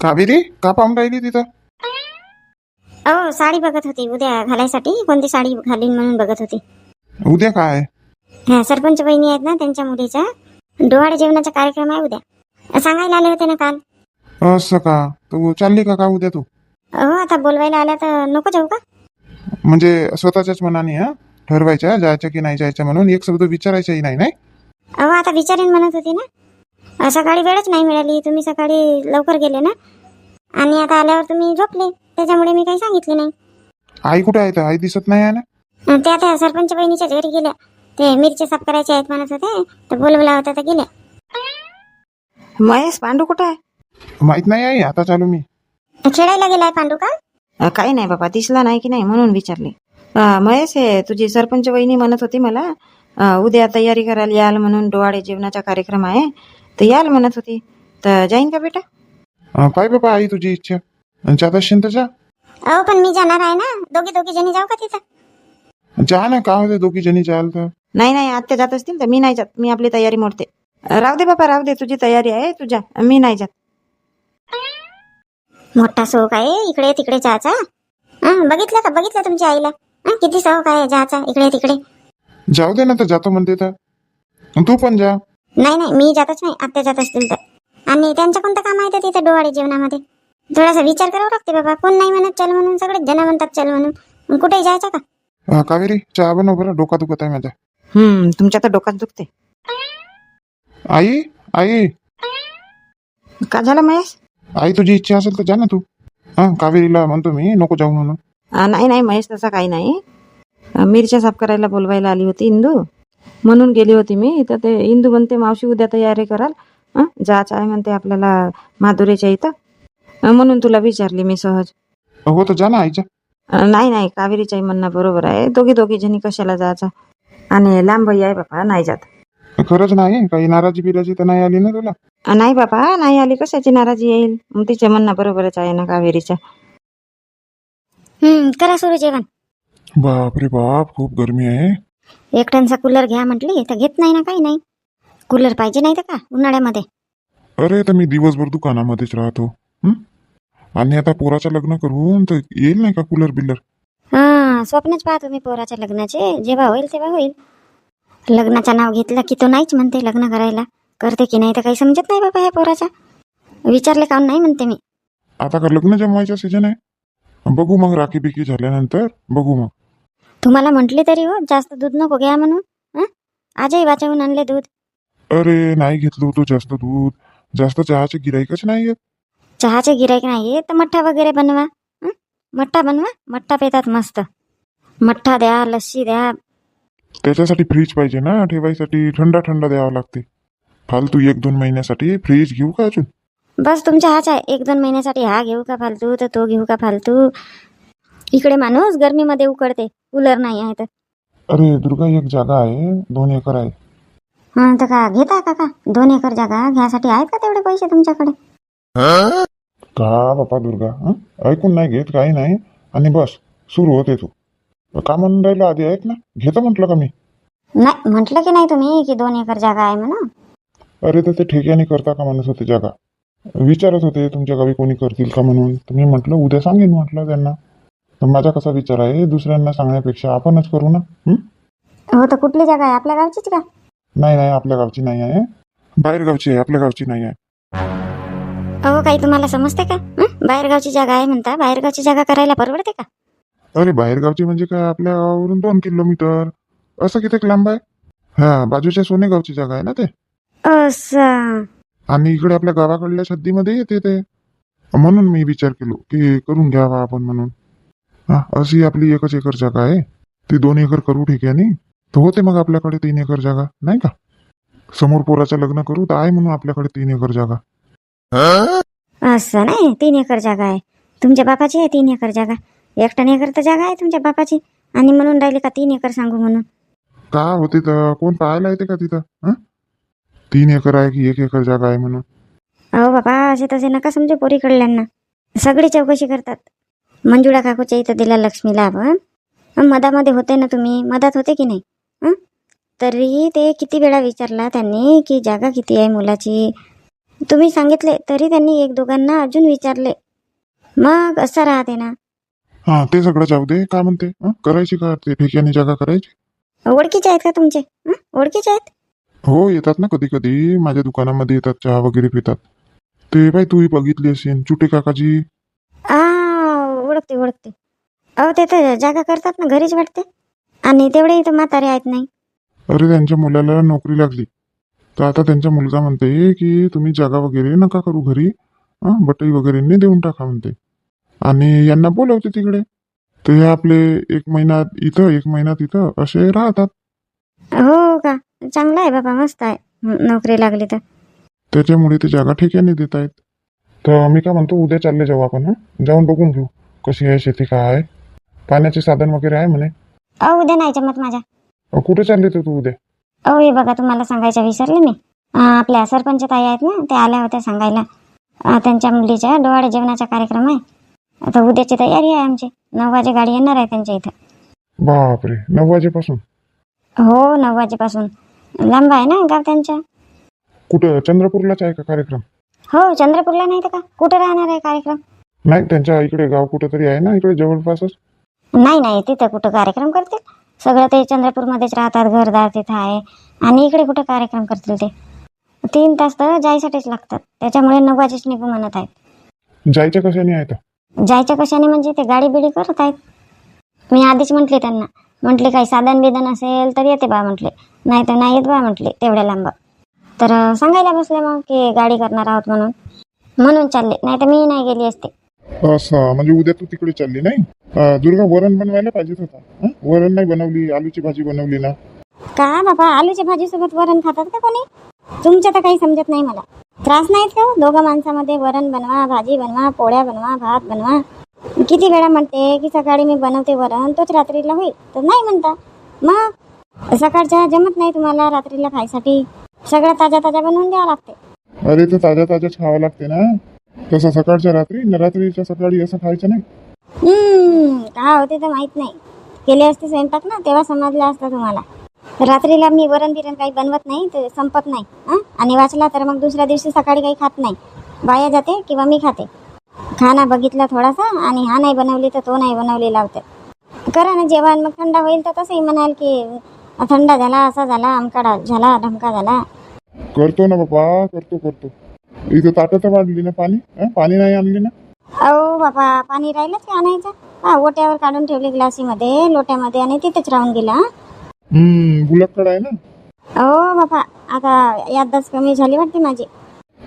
कावेरी? का पाहून राहिली तिथं? अहो साडी बघत होती उद्या घालायसाठी. कोणती साडी घालीन म्हणून बघत होती. उद्या काय? हा सरपंच बहिणी आहेत ना त्यांच्या मुलीचा डोहाळे जेवणाचा कार्यक्रम आहे उद्या. सांगायला आले होते ना काल. असं का? तू चालली का का उद्या तू? हो आता बोलवायला आल्या तर नको जाऊ का? म्हणजे स्वतःच्याच मनाने हा? ठरवायच्या जायचं की नाही जायचं म्हणून. एक शब्द विचारायचाही नाही नाही? अहो आता विचारेन म्हणत होती ना. सकाळी वेळच नाही मिळाली. तुम्ही सकाळी लवकर गेले ना? आणि आता आल्यावर तुम्ही झोपले. त्याच्यामुळे मी काही सांगितले नाही. आई कुठे आहे तर? आई दिसत नाही आहे ना? अ, त्या त्या सरपंच बहिणीच्या घरी गेल्या. ते मिरची साफ करायचे आहेत म्हणत होते. तर बोलवला होता तर गेल्या. महेश पांडू कुठं आहे? माहीत नाही आई आता चालू मी. खेळायला गेलाय पांडू का? अ, काही नाही बाबा दिसला नाही की नाही म्हणून विचारले. अ, महेश हे तुझी सरपंच वहिनी म्हणत होती मला अ, उद्या तयारी करायला याल म्हणून डोहाळे जेवणाचा कार्यक्रम आहे. तर याल म्हणत होती. तर जाईन का बेटा? अं, पाय बाबा आई तुझी इच्छा? अन् जात असशील तर जा. अहो पण मी जाणार आहे ना? दोघी दोघी जणी जाऊ का तिथं? जा ना का होते दोघी जणी जाल तर. नाही नाही आत्या जात असतील तर मी नाही जात. मी आपली तयारी मोडते. राहू दे बाबा राहू दे. तुझी तयारी आहे तुझ्या. मी नाही जात. मोठा शौक आहे. इकडे तिकडे जायचा. हं, बघितलं का? बघितलं तुमच्या आईला? हं, किती शौक आहे जायचा इकडे तिकडे. जाऊ दे ना तर जातो म्हणते तर. अन् तू पण जा. नाही नाही मी जातच नाही. आत्या जात असतील तर. आणि त्यांचं कोणतं काम आहे तर तिथे डोहाळे जेवणामध्ये? थोडासा विचार करावा लागते बाबा. कोण नाही म्हणत चल म्हणून सगळेच जण म्हणतात चल म्हणून. मग कुठेही जायचं का? अं, कावेरी चहा बनव बरं. डोका दुखत आहे माझा हम्म तुमच्या तर डोक्यात दुखते. आई आई. का झालं महेश? आई तुझी इच्छा असेल तर जा ना तू. हा कावेरीला म्हणतो मी नको जाऊ म्हणून. अ, नाही नाही महेश तसा काही नाही. अ, मिरच्या साफ करायला बोलवायला आली होती इंदू. म्हणून गेली होती मी. तर ते इंदू म्हणते मावशी उद्या तयारी कराल. जायचं आहे म्हणते आपल्याला माधुरीच्या इथं. म्हणून तुला विचारली मी सहज. हो तर जा ना आईच्या. नाही नाही कावेरीच्याही म्हणणं बरोबर आहे. दोघी दोघी जणी कशाला जायचं? आणि लांब आहे बाबा नाही जात. खरंच नाही? काही नाराजी बिराजी तर नाही आली ना तुला? अ, नाही बाबा नाही आली. कशाची नाराजी येईल? मग तिचे म्हणणं बरोबरच आहे ना कावेरीच्या. हम्म करा सुरू जेवण. बाप रे बाप खूप गरमी आहे. एक टनचा कूलर घ्या म्हटली तर घेत नाही ना काही नाही. कूलर पाहिजे नाही तर का उन्हाळ्यामध्ये? अरे तर मी दिवसभर दुकानामध्येच राहतो. हं? आणि आता पोराचं लग्न करून तर येईल नाही का कूलर बिल्लर हा स्वप्नच पहा तुम्ही पोराच्या लग्नाचे. जेव्हा होईल तेव्हा होईल. लग्नाचं नाव घेतलं की तो नाहीच म्हणते लग्न करायला. करते की नाही तर काही समजत नाही बाबा ह्या पोराचा. विचारले काऊन नाही म्हणते मी. आता का लग्न जमवायचं सीजन आहे? बघू मग राखी बिकी झाल्यानंतर बघू मग. तुम्हाला म्हटले तरी हो जास्त दूध नको घ्या म्हणून हं? आजही वाचवून आणले दूध. अरे नाही घेतलं होतं जास्त दूध. जास्त चहाचे गिराईकच नाही येत चहाचे गिराईक नाही तर मठ्ठा वगैरे बनवा हं? मठ्ठा बनवा मठ्ठा पेतात मस्त. मठ्ठा द्या लस्सी द्या. त्याच्यासाठी फ्रीज पाहिजे ना ठेवायसाठी थंडा थंडा द्यावा लागते. फालतू एक दोन महिन्यासाठी फ्रीज घेऊ का अजून? बस तुमच्या हाच आहे एक दोन महिन्यासाठी हा घेऊ का फालतू तर तो घेऊ का फालतू? इकडे माणूस गरमीमध्ये उकडते. कूलर नाही आहे तर. अरे दुर्गा एक जागा आहे. दोन एकर आहे. हा तर का घेता का का? दोन एकर जागा घ्यासाठी आहेत का तेवढे पैसे तुमच्याकडे? का बापा दुर्गा हं? ऐकून नाही घेत काही नाही. आणि बस सुरू होते तू. का म्हणून राहिलं आधी ऐक ना? घेतो म्हटलं का मी? नाही म्हटलं की नाही तुम्ही की दोन एकर जागा आहे म्हणून? अरे तर ते ठेक्याने करता का म्हणत होते जागा? विचारत होते तुमच्या गावी कोणी करतील का म्हणून? तर मी म्हटलं उद्या सांगेन म्हटलं त्यांना. तर माझा कसा विचार आहे दुसऱ्यांना सांगण्यापेक्षा आपणच करू ना? हं? हो तर कुठली जागा आहे? आपल्या गावचीच का? नाही नाही आपल्या गावची नाही आहे. बाहेर गावची आहे आपल्या गावची नाही आहे. अहो काही तुम्हाला समजते का? हं? बाहेरगावची जागा आहे म्हणता. बाहेरगावची जागा करायला परवडते का? अरे बाहेर गावची म्हणजे काय? आपल्या गावावरून दोन किलोमीटर. असं किती लांब आहे? हा बाजूच्या सोनेगावची जागा आहे ना ते? असं. आणि इकडे आपल्या गावाकडल्या छद्दीमध्ये येते ते. म्हणून मी विचार केलो की करून घ्यावा आपण म्हणून. हा अशी आपली एकच एकर जागा आहे. ती दोन एकर करू ठिकाणी. तर होते मग आपल्याकडे तीन एकर जागा नाही का? समोर पोराचं लग्न करू तर आहे म्हणून आपल्याकडे तीन एकर जागा. असं नाही तीन एकर जागा आहे. तुमच्या बापाची आहे तीन एकर जागा. एक टन एकर तर जागा आहे तुमच्या बापाची. आणि म्हणून राहिले का तीन एकर सांगू म्हणून? का होते तर? कोण पाहायला येते का तिथं? हं? तीन एकर आहे की एक एकर जागा आहे म्हणून? अहो बाबा असे तसे नका समजू पोरीकडल्यांना. सगळी चौकशी करतात. मंजुळा काकूच्या इथं दिला लक्ष्मीला आपण मधामध्ये होते ना तुम्ही? मधात होते की नाही? हं? तरी ते किती वेळा विचारला त्यांनी की जागा किती आहे मुलाची? तुम्ही सांगितले तरी त्यांनी एक दोघांना अजून विचारले. मग असं राहते ना. हा ते सगळं जाऊ दे. काय म्हणते? हं? करायची का? ते ठेक्याने जागा करायची? ओळखीचे आहेत का तुमचे? हं? ओळखीचे आहेत? हो येतात ना कधी कधी माझ्या दुकानामध्ये येतात चहा वगैरे पितात. ते बाई तूही बघितली असेल. चुटे काकाजी. ओळखते ओळखते. अहो ते तर जागा करतात ना घरीच वाटते. आणि तेवढे इथं म्हातारे आहेत नाही. अरे त्यांच्या मुलाला नोकरी लागली. तर आता त्यांचा मुलगा म्हणते की तुम्ही जागा वगैरे नका करू घरी. हं, बटई वगैरे देऊन टाका म्हणते. आणि यांना बोलवते तिकडे. ते हे आपले एक महिन्यात इथं एक महिन्यात इथं असे राहतात. हो का? चांगलं आहे बाबा मस्त आहे. नोकरी लागली तर. त्याच्यामुळे ते जागा ठेक्याने देत आहेत तर मी काय म्हणतो उद्या चालले जाऊ आपण हं? जाऊन बघून घेऊ. कशी आहे शेती काय आहे? पाण्याचे साधन वगैरे आहे म्हणे. अहो उद्या नाही जमत माझ्या. अ, कुठे चालले तर तू उद्या? अहो हे बघा तुम्हाला सांगायचं विसरले मी. अं, आपल्या सरपंच ताई आहेत ना ते आल्या होत्या सांगायला. अं, त्यांच्या मुलीच्या डोहाळे जेवणाचा कार्यक्रम आहे. आता उद्याची तयारी आहे आमची. नऊ वाजे गाडी येणार आहे त्यांच्या इथं. बापरे नऊ वाजेपासून? हो नऊ वाजेपासून. लांब आहे ना गाव त्यांच्या कुठं चंद्रपूरलाच आहे का कार्यक्रम? हो चंद्रपूरला नाही तर का? कुठं राहणार आहे कार्यक्रम? नाही त्यांच्या इकडे गाव कुठं तरी आहे ना इकडे जवळपासच? नाही नाही तिथं कुठं कार्यक्रम करतील? सगळं ते चंद्रपूरमध्येच राहतात घरदार तिथं आहे. आणि इकडे कुठं कार्यक्रम करतील ते? तीन तास तर जायसाठीच लागतात. त्याच्यामुळे नऊ वाजेच निघू म्हणत आहेत. जायच्या कशाने आहे तर जायच्या कशाने म्हणजे ते गाडी बिडी करत आहेत. मी आधीच म्हटले त्यांना. म्हटले काही साधन बिधन असेल तर येते बा म्हटले. नाही तर नाही येत बा म्हटले तेवढ्या लांब. तर अं, सांगायला बसले मग की गाडी करणार आहोत म्हणून. म्हणून चालले. नाही तर मी नाही गेली असते. असं म्हणजे उद्या तू तिकडे चालली नाही? अं, दुर्गा वरण बनवायला पाहिजेत होता. हं? वरण नाही बनवली आलूची भाजी बनवली ना. का बाबा आलूच्या भाजीसोबत वरण खातात का कोणी? तुमच्या तर काही समजत नाही मला. त्रास नाहीत का हो? दोघं माणसामध्ये वरण बनवा भाजी बनवा पोळ्या बनवा भात बनवा. किती वेळा म्हणते की सकाळी मी बनवते वरण तोच रात्रीला होईल. तर नाही म्हणता. मग? सकाळच्या जमत नाही तुम्हाला रात्रीला खायसाठी? सगळं ताजा ताजा बनवून द्यावं लागते. अरे तर ताज्या ताज्याच खावं लागते ना. तसं सकाळच्या रात्री न रात्रीच्या सकाळी असं खायचं नाही. हम्म होते तर माहीत नाही. केले असते स्वयंपाक ना तेव्हा समजलं असतं तुम्हाला. रात्रीला मी वरण बिरण काही बनवत नाही ते संपत नाही हं? आणि वाचला तर मग दुसऱ्या दिवशी सकाळी काही खात नाही. बाया जाते किंवा मी खाते. खाना बघितला थोडासा आणि हा नाही बनवली तर तो नाही बनवली लावते. करा ना जेवण मग थंड होईल तर तसंही म्हणाल की थंड झाला असा झाला अमका डा- झाला ढमका झाला. करतो ना बाबा करतो करतो. इथं ताटं तर वाढली ना पाणी? हं? पाणी नाही आणली ना? अहो बाबा पाणी राहिलंच का आणायचं? हा ओट्यावर काढून ठेवले ग्लासीमध्ये लोट्यामध्ये आणि तिथेच राहून गेला. हं? हम्म बुलक्कड आहे ना? अहो बाबा आता याददाच कमी झाली वाटते माझी.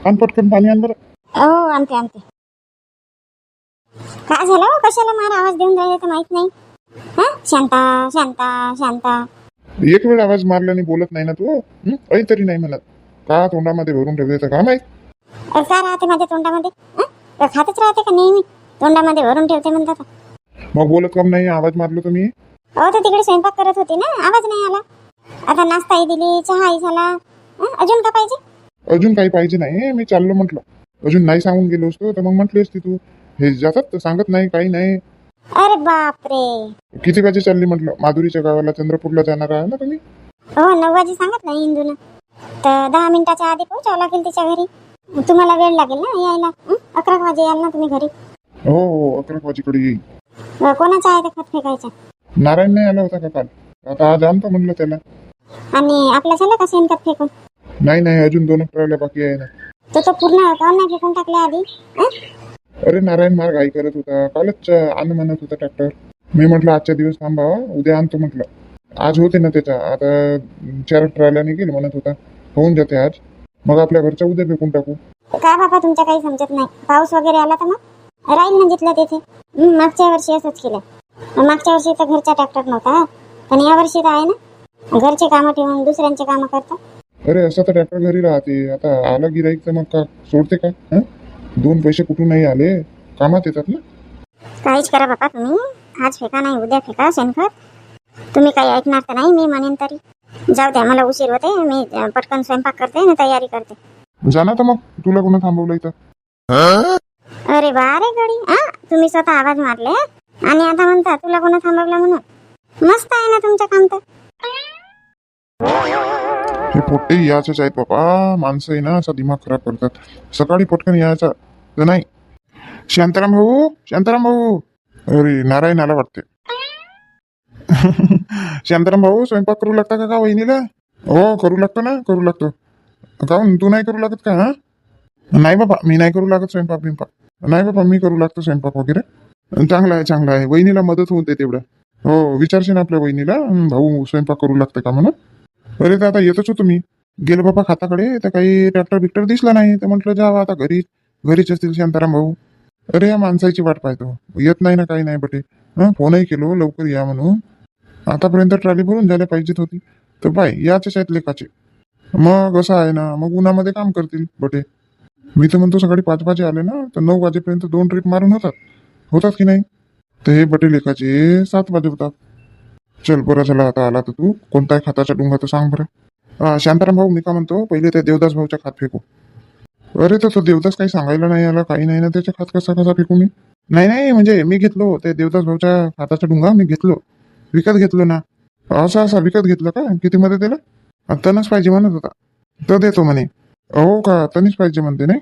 आण पटकन पाणी आण बरं. अहो आणते आणते. काय झालं हो? कशाला मार आवाज देऊन राहिले तर माहीत नाही? हा? शांता शांता शांता. एक वेळ आवाज मारल्याने बोलत नाही ना तू हं? तरी नाही म्हणत. का तोंडामध्ये भरून ठेवले तर का माहीत? अ, काय राहते माझ्या तोंडामध्ये? हं? खातच राहते का नेहमी? तोंडामध्ये भरून ठेवते म्हणतात मग बोलत कम नाही? आवाज मारलो तुम्ही? अहो तर तिकडे स्वयंपाक करत होती ना. आवाज नाही आला. आता नाश्ताही दिली चहाही झाला. हं? अजून का पाहिजे? अजून काही पाहिजे नाही. मी चाललो म्हटलं. अजून नाही सांगून गेलो असतो तर मग म्हटली असती तू. हे जातात तर सांगत नाही काही नाही. अरे बापरे. किती वाजे चालली म्हटलं? माधुरीच्या गावाला चंद्रपूरला जाणार आहे ना तुम्ही? हो नऊ वाजे सांगितलं इंदून. तर दहा मिनिटाच्या आधी पोहोचावं लागेल तिच्या घरी. तुम्हाला वेळ लागेल ना यायला? अकरा वाजे याल ना तुम्ही घरी? हो हो अकरा वाजेकडे येईल अ, कोणाचा आहे ते खत फेकायचा नारायण नाही आला होता का काल? आता आज आणतो म्हणलं त्याला. आणि आपल्या झालं का शेणखत फेकून? नाही नाही अजून दोन ट्रॉल्या बाकी आहे ना. तर तो पूर्ण नाही फेकून टाकला आधी? अरे नारायण मार्ग घाई करत होता. कालच आणू म्हणत होता ट्रॅक्टर मी म्हटलं आजच्या दिवस थांबा उद्या आणतो म्हटलं. आज होते ना त्याचा. आता चार ट्रॉल्या निघेल म्हणत होता. होऊन जाते आज. मग आपल्या घरच्या उद्या फेकून टाकू. का बाबा तुमच्या काही समजत नाही. पाऊस वगैरे आला तर मग? राहील ना जिथलं तिथे. हं, मागच्या वर्षी असंच केलं. मागच्या वर्षी तर घरचा ट्रॅक्टर नव्हता पण या वर्षी तर आहे ना. घरचे कामं ठेवून दुसऱ्यांचे कामं करतात. अरे असं तर ट्रॅक्टर घरी राहते. आता आला गिराईक तर मग का? सोडते का? हं? दोन पैसे कुठूनही आले? कामात येतात ना. काहीच करा बाबा तुम्ही. आज फेका नाही उद्या फेका शेणखत. तुम्ही काही ऐकणार तर नाही मी म्हणेन तरी. जाऊ द्या मला उशीर होते मी पटकन स्वयंपाक करते आणि तयारी करते. जाना तर मग तुला कोणा थांबवलं इथं? अरे वा रे गडी हा तुम्ही स्वतः आवाज मारले आणि आता म्हणता तुला कोणा थांबवलं म्हणून? मस्त आहे ना तुमचं काम तर. हे पोट्टे याचेच आहेत बाबा माणसं आहे ना असा दिमाग खराब करतात. सकाळी पटकन यायचा. तर नाही. शांताराम भाऊ शांताराम भाऊ. अरे नारायण आला वाटते. शांताराम भाऊ स्वयंपाक करू लागता का का वहिनीला? हो करू लागतो ना करू लागतो. काहून हो, तू नाही करू लागत का हा? नाही बाबा मी नाही करू लागत स्वयंपाक बिंपाक. नाही बाबा मी करू लागतो स्वयंपाक वगैरे. चांगला आहे चांगला आहे. वहिनीला मदत होऊन दे तेवढं हो विचारशील आपल्या वहिनीला भाऊ स्वयंपाक करू लागतं का म्हणून? अरे तर आता येतच होतो मी. गेलो बाबा खाताकडे तर काही ट्रॅक्टर बिक्टर दिसला नाही. तर म्हटलं जावा आता घरी घरीच असतील शांताराम भाऊ. अरे या माणसाची वाट पाहतो. येत नाही ना काही नाही बटे. हा फोनही केलो लवकर या म्हणून. आतापर्यंत ट्रॉली भरून झाल्या पाहिजेत होती. तर बाय याच आहेत लेखाचे. मग असं आहे ना मग उन्हामध्ये काम करतील बटे. मी तर म्हणतो सकाळी पाच वाजे आले ना तर नऊ वाजेपर्यंत दोन ट्रिप मारून होतात. होतात की नाही? तर हे बटे लेखाचे सात वाजे होतात. चल बरं चला आता आला तर तू. कोणता आहे खाताचा डुंगा तर सांग बरं. हा, शांताराम भाऊ मी का म्हणतो पहिले त्या देवदास भाऊच्या खात फेकू. अरे तर तो देवदास काही सांगायला नाही आला काही नाही ना त्याच्या खात कसा कसा फेकू मी? नाही नाही म्हणजे मी घेतलो ते देवदास भाऊच्या खाताचा डुंगा मी घेतलो. विकत घेतलं ना? असं असा विकत घेतलं का? कितीमध्ये त्याला? तनच पाहिजे म्हणत होता. तर देतो म्हणे. हो का? तनीच पाहिजे म्हणते नाही?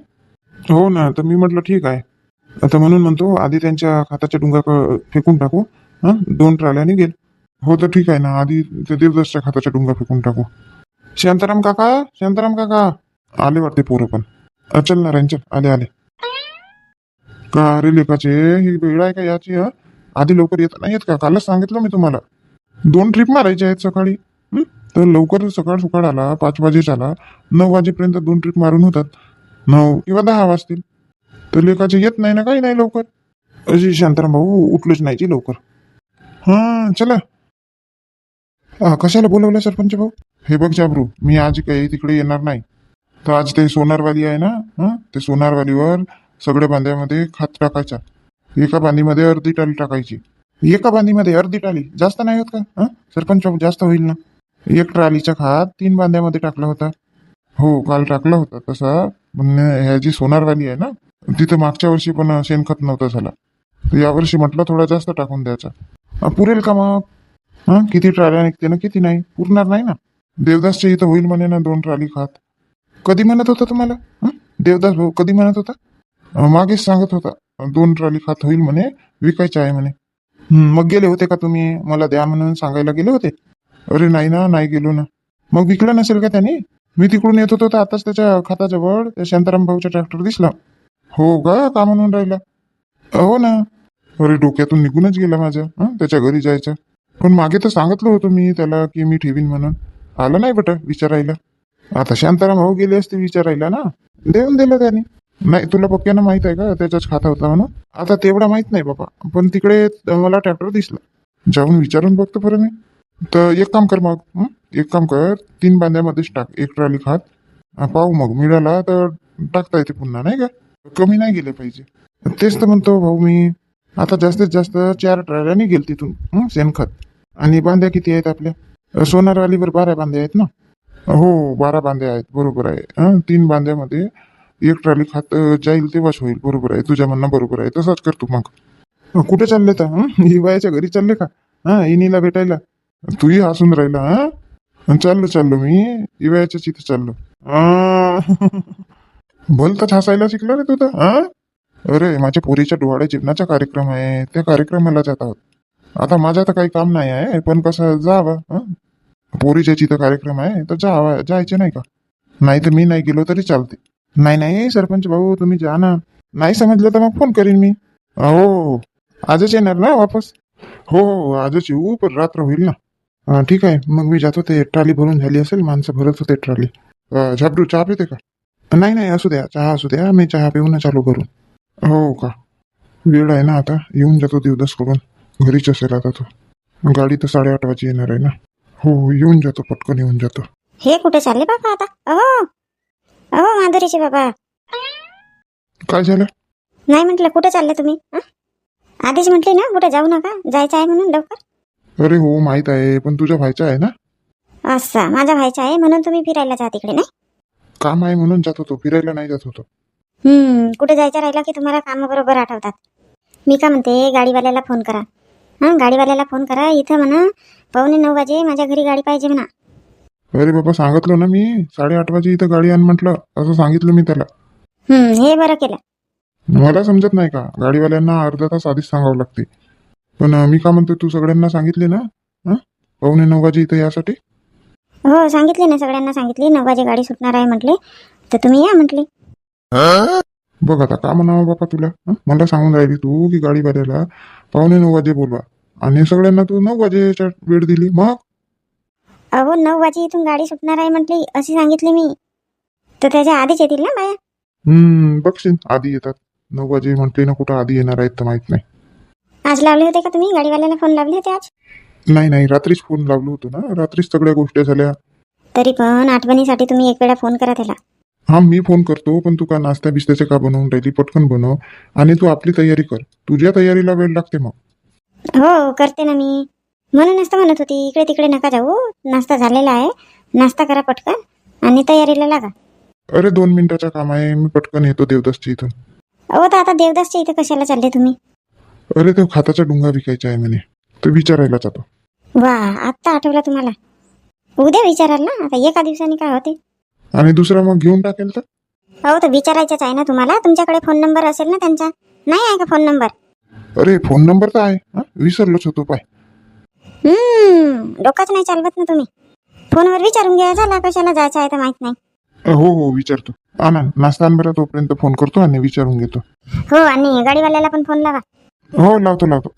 हो ना तर मी म्हटलं ठीक आहे. आता म्हणून म्हणतो आधी त्यांच्या खाताच्या डुंगा क- फेकून टाकू हा? दोन ट्राल्या निघेल. हो तर ठीक आहे ना. आधी ते देवदासच्या खाताच्या डुंगा फेकून टाकू. शांताराम काका? शांताराम काका? आले वाटते पोरं पण. चल ना चल आले आले. का अरे लेखाचे ही वेळ आहे का याची हा? आधी लवकर येत नाही का? कालच सांगितलं मी तुम्हाला. दोन ट्रिप मारायचे आहेत सकाळी. तर लवकर सकाळ सकाळ आला पाच वाजेच आला. नऊ वाजेपर्यंत दोन ट्रिप मारून होतात. नऊ किंवा दहा वाजतील. तर लेखाचे येत नाही ना काही नाही लवकर. अशी शांताराम भाऊ उठलोच नाही ती लवकर. हा चला. हा, कशाला बोलवलं सरपंच भाऊ? हे बघ जाबरू मी आज काही तिकडे येणार नाही. तर आज ते सोनारवाली आहे ना? हं? ते सोनारवालीवर सगळ्या बांध्यामध्ये खात टाकायचा. एका बांधीमध्ये अर्धी टाली टाकायची. एका बांधीमध्ये अर्धी टाली. जास्त नाही होत का? सरपंच जास्त होईल ना? एक ट्रालीचा खात तीन बांध्यामध्ये टाकला होता. हो काल टाकला होता. तसा पण ह्या जी सोनारवाली आहे ना तिथं मागच्या वर्षी पण शेणखत नव्हतं झाला. तर यावर्षी म्हटलं थोडा जास्त टाकून द्यायचा. पुरेल का मग? हां? किती ट्राल्या निघते ना किती नाही? पुरणार नाही ना? देवदासच्या इथं होईल म्हणे ना दोन ट्राली खात. कधी म्हणत होता तुम्हाला? देवदास भाऊ कधी म्हणत होता? मागेच सांगत होता. दोन ट्रॉली खात होईल म्हणे विकायचं आहे म्हणे. मग गेले होते का तुम्ही? मला द्या म्हणून सांगायला गेले होते. अरे नाही ना नाही गेलो ना. मग विकलं नसेल का त्याने? मी तिकडून येत होतो तर आताच त्याच्या खाताजवळ त्या शांताराम भाऊचा ट्रॅक्टर दिसला. हो का का म्हणून राहिला? हो ना. अरे डोक्यातून निघूनच गेला माझ्या त्याच्या घरी जायचं. पण मागे तर सांगितलं होतं मी त्याला की मी ठेवीन म्हणून. आला नाही बट विचारायला. आता शांताराम भाऊ गेले असते विचारायला ना. देऊन दिलं त्याने. नाही तुला पक्क्यानं माहीत आहे का? त्याच्याच खाता होता म्हणून. आता तेवढा माहीत नाही बाबा. पण तिकडे मला ट्रॅक्टर दिसला. जाऊन विचारून बघतो बरं मी. तर एक काम कर मग एक काम कर. तीन बांध्यामध्येच टाक. एक ट्रॉली खात. पाहू मग. मिळाला तर टाकता येते पुन्हा नाही का? कमी नाही गेले पाहिजे. तेच तर म्हणतो भाऊ मी. आता जास्तीत जास्त चार ट्रॅल्याने गेल तिथून शेणखत आणि बांध्या किती आहेत आपल्या? सोनारवालीवर बारा बांध्या आहेत ना? हो बारा बांध्या आहेत. बरोबर आहे. तीन बांध्यामध्ये एक ट्रॉली खात अं, जाईल तेव्हाच होईल. बरोबर आहे. तुझ्या म्हणणं बरोबर आहे. तसंच कर तू मग. कुठे चालले तर हं? हिवायाच्या घरी चालले का? हा इनीला भेटायला. तूही हसून राहिला हा? चाललो चाललो मी. इवायाच्याच इथं चाललो. भलतंच हसायला शिकलो रे तू तर हा? अरे माझ्या पोरीच्या डोहाळे जेवणाचा कार्यक्रम आहे. त्या कार्यक्रमाला जात आहोत. आता माझा तर काही काम नाही आहे पण कसं जावं हं? पोरीच्या जिथं कार्यक्रम आहे तर जावं जायचे नाही का? नाही तर मी नाही गेलो तरी चालते. नाही नाही सरपंच भाऊ तुम्ही जा ना. नाही समजलं तर मग फोन करीन मी. हो आजच येणार ना वापस? हो हो आजच येऊ पण रात्र होईल ना. ठीक आहे मग मी जातो ते ट्राली भरून झाली असेल माणसं भरत होते ट्राली. झापडू झाबरू चहा पिते का? नाही नाही असू द्या चहा असू द्या मी चहा पिऊन चालू करू. हो का? वेळ आहे ना आता येऊन जातो दिवस करून. घरीच असेल आता तो. गाडी तर साडेआठ वाजे येणार आहे ना. हो येऊन जातो पटकन येऊन जातो. हे कुठे चालले बाबा आता? अहो माधुरीचे बाबा. काय झालं? नाही म्हटलं कुठे चालले तुम्ही? हं? आधीच म्हटली ना कुठे जाऊ नका जायचं आहे म्हणून लवकर. अरे हो माहीत आहे पण तुझ्या व्हायचं आहे ना? असा माझा व्हायचा आहे म्हणून तुम्ही फिरायला जा तिकडे नाही? काम आहे म्हणून जात होतो फिरायला नाही जात होतो. हम्म कुठे जायचं राहिलं की तुम्हाला कामं बरोबर आठवतात. मी का म्हणते गाडीवाल्याला फोन करा. हां गाडीवाल्याला फोन करा इथं म्हणा पावणे नऊ वाजे माझ्या घरी गाडी पाहिजे म्हणा. अरे बाबा सांगितलं ना मी. साडेआठ वाजे इथं गाडी आण म्हटलं. असं सांगितलं मी त्याला. हं, हे बरं केलं. मला समजत नाही का? गाडीवाल्यांना अर्धा तास आधीच सांगावं लागते. पण अं, मी का म्हणतो तू सगळ्यांना सांगितले ना? हं? पावणे नऊ वाजे इथं यासाठी? हो सांगितले ना सगळ्यांना सांगितली. नऊ वाजे गाडी सुटणार आहे म्हटले. तर तुम्ही या म्हटले. बघ आता का म्हणावं बापा तुला? हं? मला सांगून राहिली तू की गाडीवाल्याला पावणे नऊ वाजे बोलवा. आणि सगळ्यांना तू नऊ वाजेच्या वेळ दिली. मग? अहो नऊ वाजे इथून गाडी सुटणार आहे म्हटली अशी सांगितली मी. तर त्याच्या आधीच येतील ना बाया? हम्म बघशील आधी येतात. नऊ वाजे म्हटले ना कुठं आधी येणार आहेत तर माहीत नाही. आज लावले होते का तुम्ही? गाडीवाल्याला फोन लावले होते आज? नाही नाही रात्रीच फोन लावलो होतो ना. रात्रीच सगळ्या गोष्टी झाल्या. तरी पण आठवणीसाठी तुम्ही एक वेळा फोन करा त्याला. हा मी फोन करतो पण तू का नाश्ता बिस्त्याचे का बनवून राहिली? पटकन बनव. आणि तू आपली तयारी कर. तुझ्या तयारीला वेळ लागते मग. हो करते ना मी. म्हणूनच तर म्हणत होती इकडे तिकडे नका जाऊ नाश्ता झालेला आहे नाश्ता करा पटकन आणि तयारीला लागा. अरे दोन मिनिटाचं काम आहे मी पटकन येतो देवदासच्या इथून अहो तर आता देवदासच्या इथे कशाला चालले तुम्ही? अरे तो खाताचा डुंगा विकायचा आहे म्हणे. तो विचारायला जातो वा आत्ता आठवला तुम्हाला. उद्या विचाराल ना? आता एका दिवसाने काय होते? आणि दुसरा मग घेऊन टाकेल तर? हो तर विचारायचंच आहे ना तुम्हाला? तुमच्याकडे फोन नंबर असेल ना त्यांचा? नाही आहे का फोन नंबर? अरे फोन नंबर तर आहे. हा? विसरलोच होतो पाय. हम्म डोकाच नाही चालवत ना तुम्ही. फोनवर विचारून घ्या झाला कशाला जायचं आहे तर माहीत नाही. हो हो विचारतो. आणा नाश्ता आण बरं तोपर्यंत फोन करतो आणि विचारून घेतो. हो आणि गाडीवाल्याला पण फोन लावा. हो लावतो लावतो.